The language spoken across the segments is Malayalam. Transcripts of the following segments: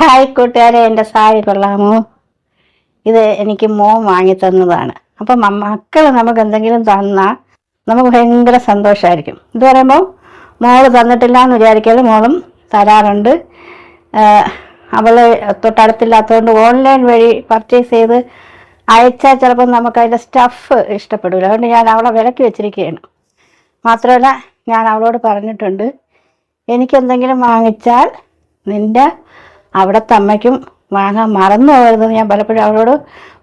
ഹായ് കൂട്ടുകാരെ എന്റെ സാരി കൊള്ളാമോ? ഇത് എനിക്ക് മോൻ വാങ്ങി തന്നതാണ്. അപ്പം മക്കൾ നമുക്ക് എന്തെങ്കിലും തന്നാൽ നമുക്ക് ഭയങ്കര സന്തോഷമായിരിക്കും ഇത് പറയുമ്പോൾ മോൾ തന്നിട്ടില്ല എന്ന് വിചാരിക്കാതെ മോളും തരാറുണ്ട്. അവൾ തൊട്ടടുത്തില്ലാത്തതുകൊണ്ട് ഓൺലൈൻ വഴി പർച്ചേസ് ചെയ്ത് അയച്ചാൽ ചിലപ്പോൾ നമുക്ക് അതിന്റെ സ്റ്റഫ് ഇഷ്ടപ്പെടില്ല അതുകൊണ്ട് ഞാൻ അവളെ വിലക്ക് വെച്ചിരിക്കുകയാണ്. മാത്രമല്ല ഞാൻ അവളോട് പറഞ്ഞിട്ടുണ്ട് എനിക്കെന്തെങ്കിലും വാങ്ങിച്ചാൽ നിന്റെ അവിടുത്തെ അമ്മയ്ക്കും വാങ്ങാൻ മറന്നു പോകരുതെന്ന് ഞാൻ പലപ്പോഴും അവരോട്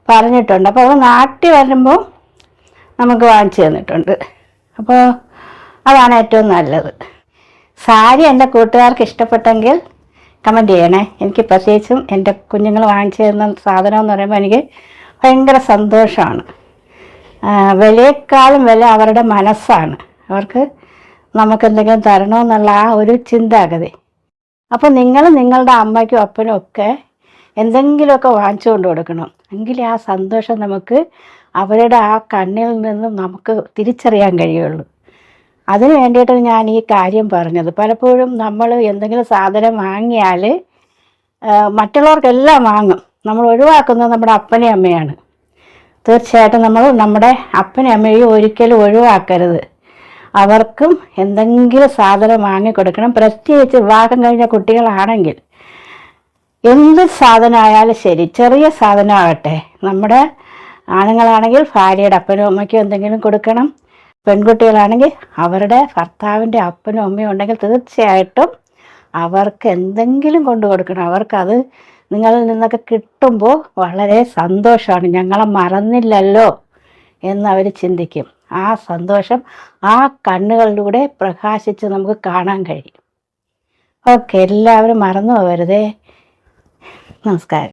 പറഞ്ഞിട്ടുണ്ട്. അപ്പോൾ അവൾ നാട്ടിൽ വരുമ്പോൾ നമുക്ക് വാങ്ങിച്ചു തന്നിട്ടുണ്ട്. അപ്പോൾ അതാണ് ഏറ്റവും നല്ലത്. സാരി എന്റെ കൂട്ടുകാർക്ക് ഇഷ്ടപ്പെട്ടെങ്കിൽ കമന്റ് ചെയ്യണേ. എനിക്ക് പ്രത്യേകിച്ചും എന്റെ കുഞ്ഞുങ്ങൾ വാങ്ങിച്ചു തരുന്ന സാധനം എന്ന് പറയുമ്പോൾ എനിക്ക് ഭയങ്കര സന്തോഷമാണ്. വിലയേക്കാളും വില അവരുടെ മനസ്സാണ്. അവർക്ക് നമുക്കെന്തെങ്കിലും തരണമെന്നുള്ള ആ ഒരു ചിന്താഗതി. അപ്പോൾ നിങ്ങൾ നിങ്ങളുടെ അമ്മയ്ക്കും അപ്പനും ഒക്കെ എന്തെങ്കിലുമൊക്കെ വാങ്ങിച്ചു കൊണ്ട് കൊടുക്കണം. എങ്കിലേ ആ സന്തോഷം നമുക്ക് അവരുടെ ആ കണ്ണിൽ നിന്നും നമുക്ക് തിരിച്ചറിയാൻ കഴിയുള്ളൂ. അതിന് വേണ്ടിയിട്ടാണ് ഞാൻ ഈ കാര്യം പറഞ്ഞത്. പലപ്പോഴും നമ്മൾ എന്തെങ്കിലും സാധനം വാങ്ങിയാൽ മറ്റുള്ളവർക്കെല്ലാം വാങ്ങും. നമ്മൾ ഒഴിവാക്കുന്നത് നമ്മുടെ അപ്പനെയും അമ്മയാണ്. തീർച്ചയായിട്ടും നമ്മൾ നമ്മുടെ അപ്പനെയും അമ്മയും ഒരിക്കലും ഒഴിവാക്കരുത്. അവർക്കും എന്തെങ്കിലും സാധനം വാങ്ങിക്കൊടുക്കണം പ്രത്യേകിച്ച് വിവാഹം കഴിഞ്ഞ കുട്ടികളാണെങ്കിൽ എന്ത് സാധനമായാലും ശരി ചെറിയ സാധനമാകട്ടെ. നമ്മുടെ ആണുങ്ങളാണെങ്കിൽ ഭാര്യയുടെ അപ്പനും അമ്മയ്ക്കും എന്തെങ്കിലും കൊടുക്കണം. പെൺകുട്ടികളാണെങ്കിൽ അവരുടെ ഭർത്താവിന്റെ അപ്പനും അമ്മയും ഉണ്ടെങ്കിൽ തീർച്ചയായിട്ടും അവർക്ക് എന്തെങ്കിലും കൊണ്ടു കൊടുക്കണം. അവർക്കത് നിങ്ങളിൽ നിന്നൊക്കെ കിട്ടുമ്പോൾ വളരെ സന്തോഷമാണ്. ഞങ്ങളെ മറന്നില്ലല്ലോ എന്നവർ ചിന്തിക്കും. ആ സന്തോഷം ആ കണ്ണുകളിലൂടെ പ്രകാശിച്ച് നമുക്ക് കാണാൻ കഴിയും. ഓക്കെ എല്ലാവരും മറന്നു പോകരുതേ. നമസ്കാരം.